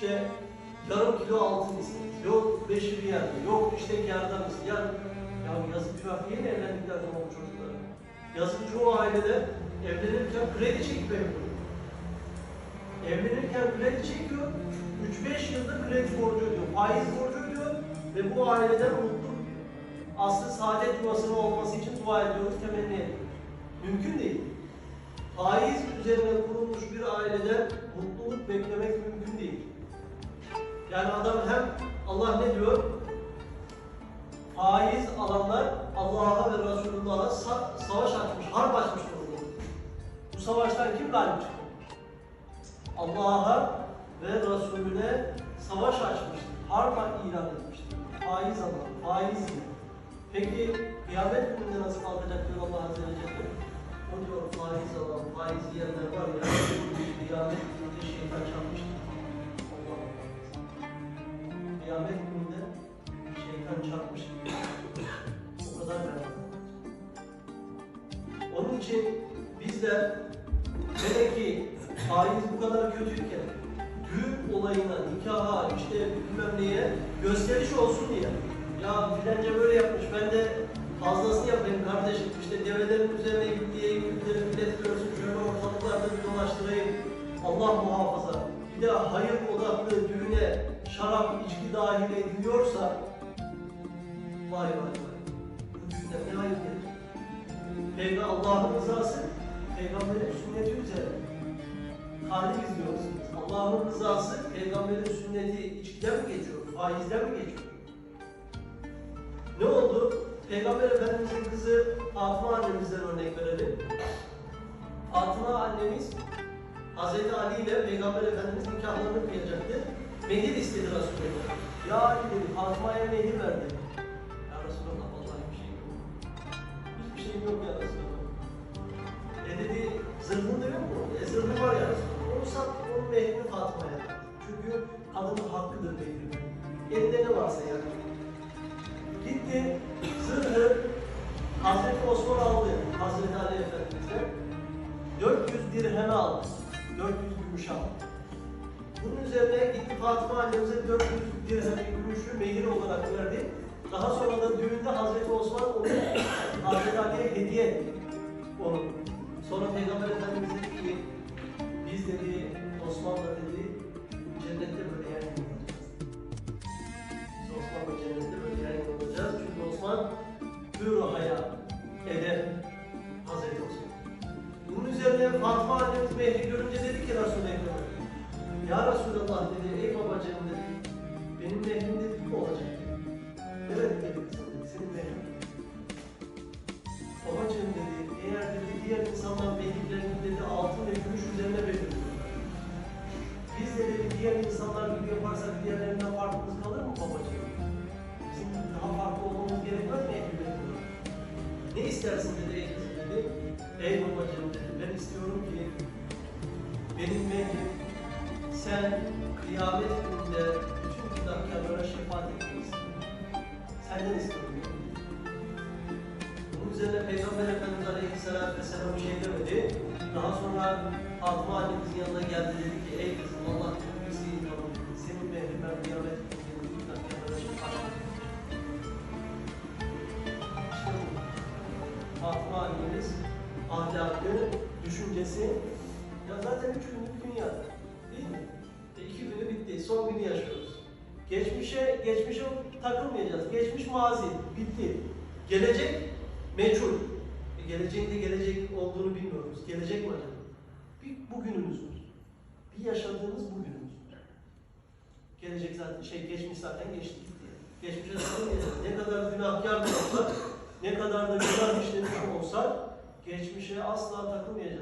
işte yarım kilo altın istedi. Yok bir yerde. Yok işte gerdan istedi. Ya, ya yazık günah değil mi evlendikten sonra bu çocuklar? Yazık çoğu ailede evlenirken kredi çekip evleniyor. Evlenirken kredi çekiyor. 3-5 yılda kredi borcu ödüyor. Faiz borcu ödüyor. Ve bu aileden mutlu aslı saadet yuvasının olması için dua ediyoruz, temenni ediyoruz. Mümkün Yani adam hem Allah ne diyor? Faiz alanlar Allah'a ve Resulullah'a sa- savaş açmış, harp açmış durumda. Bu savaştan kim galip? Allah'a ve Resulüne savaş açmıştır. Harp ilan etmiştir. Faiz alan, faiz. Peki kıyamet gününde nasıl kalkacak diyor Allah Azze ve Celle? O diyor faiz alan, faiz yiyenler var ya, kıyamet gününde şeytan çarpmıştır. Onun için bizler hele ki faiz bu kadar kötüyken düğün olayına, nikaha, işte bilmem neye gösteriş olsun diye. Ya filanca böyle yapmış ben de fazlasını yapayım kardeşim. İşte develerin üzerine gittiği gittiği millet görsün şöyle ortalıklarda bir dolaştırayım. Allah muhafaza. Bir de hayır odaklı düğüne şarap, içki dahil ediliyorsa vay vay vay. Bu düğünden ne Peygamber Allah'ın rızası peygamberin sünneti üzere tarih izliyorsunuz. Allah'ın rızası peygamberin sünneti içkiden mi geçiyor? Faizden mi geçiyor? Ne oldu? Peygamber Efendimiz'in kızı Fatıma annemizden örnek verelim. Fatıma annemiz Hazreti Ali ile Peygamber Efendimiz nikahlarını kıyacaktı. Mehir istedi Resulullah. Ya Ali dedi Fatıma'ya mehir verdi. Yok ya. E dedi zırhın da yok mu? E zırhı var ya. Onu sat, onun mehrini Fatıma'ya. Çünkü kadının hakkıdır mehri. Elinde ne varsa yani. Gitti, zırhı Hazreti Osman aldı Hazreti Ali Efendimiz'e. 400 dirheme aldı. 400 gümüş aldı. Bunun üzerine gitti Fatıma annemize 400 dirhem gümüşü mehir olarak verdi. Daha sonra da düğünde Hazreti Osman onu Hazreti Ali'ye hediye. Onu. Sonra Peygamber Efendimiz dedi ki biz dedi Osman'la dedi cennette böyle yer olacağız. Biz Osman'la cennette böyle yer olacağız. Çünkü Osman hür hayat eder Hazreti Osman. Bunun üzerine Fatma annemiz Mehdi görünce dedi ki Resul-i Ekrem'e Ya Resulallah dedi, ey babacığım dedi, benim mehrim dedi istersin dedi ey kızım dedi. Ey babacığım dedi, ben istiyorum ki benim mehrim sen kıyamet gününde bütün günahkarlara şefaat etmelisin. Senden istiyorum. Bunun üzerine Peygamber Efendimiz Aleyhisselatü Vesselam bir şey demedi. Daha sonra Fatma annemizin yanına geldi dedi ki ey kızım Allah Fatma annemiz ahlakı, düşüncesi ya zaten üç günlük dünya değil mi? E iki günü bitti, son günü yaşıyoruz. Geçmişe, geçmişe takılmayacağız. Geçmiş mazi, bitti. Gelecek meçhul. E geleceğin de gelecek olduğunu bilmiyoruz. Gelecek mi acaba? Bir bugünümüz var. Bir yaşadığımız bugünümüz var. Gelecek zaten, şey geçmiş zaten geçti. Geçmişe takılmayacağız. Ne kadar günahkar da olsak, ne kadar da günah işlemiş olsak, geçmişe asla takılmayacağız.